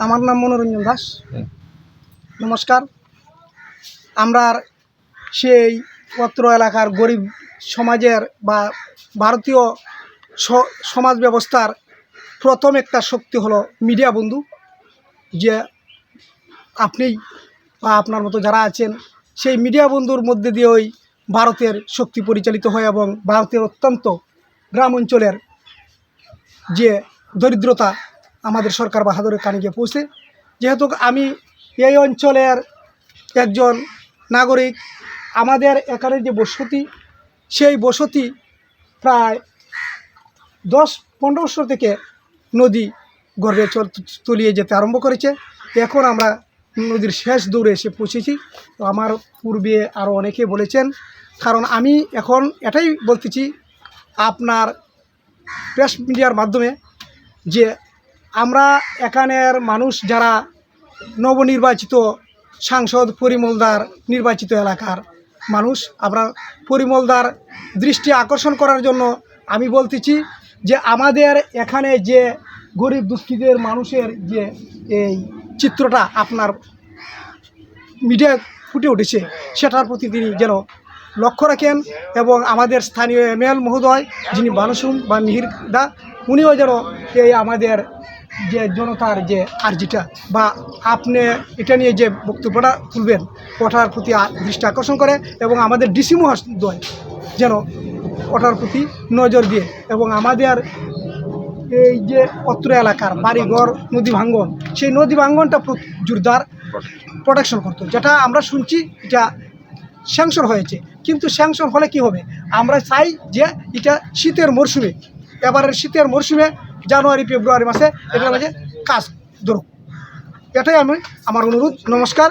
আমার নাম মনোরঞ্জন দাস। নমস্কার। আমরা সেই পত্র এলাকার গরিব সমাজের বা ভারতীয় সমাজ ব্যবস্থার প্রথম একটা শক্তি হলো মিডিয়া বন্ধু যে আপনি বা আপনার মতো যারা আছেন সেই মিডিয়া বন্ধুর মধ্যে দিয়ে ওই ভারতের শক্তি পরিচালিত হয় এবং ভারতের অত্যন্ত গ্রাম অঞ্চলের যে দরিদ্রতা আমাদের সরকার বাহাদুরের কানে গিয়ে পৌঁছে। যেহেতু আমি এই অঞ্চলের একজন নাগরিক, আমাদের এখানে যে বসতি, সেই বসতি প্রায় দশ, পনেরো বছর থেকে নদী গর্বে তলিয়ে যেতে আরম্ভ করেছে। এখন আমরা নদীর শেষ দৌড়ে এসে পৌঁছেছি। তো আমার পূর্বে আরও অনেকে বলেছেন, কারণ আমি এখন এটাই বলতেছি, আপনার প্রেস মিডিয়ার মাধ্যমে যে আমরা এখানের মানুষ যারা নবনির্বাচিত সাংসদ পরিমলদার নির্বাচিত এলাকার মানুষ, আমরা পরিমলদার দৃষ্টি আকর্ষণ করার জন্য আমি বলতেছি যে আমাদের এখানে যে গরিব দুঃখীদের মানুষের যে এই চিত্রটা আপনার মিডিয়া ফুটে উঠেছে, সেটার প্রতি তিনি যেন লক্ষ্য রাখেন এবং আমাদের স্থানীয় এমএল মহোদয় যিনি বানুসুম বা মিহির দা, উনিও যেন এই আমাদের যে জনতার যে আর্জিটা বা আপনি এটা নিয়ে যে বক্তব্যটা তুলবেন, ওটার প্রতি দৃষ্টি আকর্ষণ করে এবং আমাদের ডিসি মহোদয় যেন ওটার প্রতি নজর দিয়ে এবং আমাদের এই যে অত্র এলাকার বাড়িঘর, নদী ভাঙ্গন, সেই নদী ভাঙ্গনটা জোরদার প্রোটেকশন করতো, যেটা আমরা শুনছি এটা স্যাংশন হয়েছে। কিন্তু স্যাংশন হলে কি হবে? আমরা চাই যে এটা শীতের মরশুমে, এবারের শীতের মরশুমে জানুয়ারি ফেব্রুয়ারি মাসে এটার মাঝে কাজ ধরুক এটাই আমি আমার অনুরোধ নমস্কার।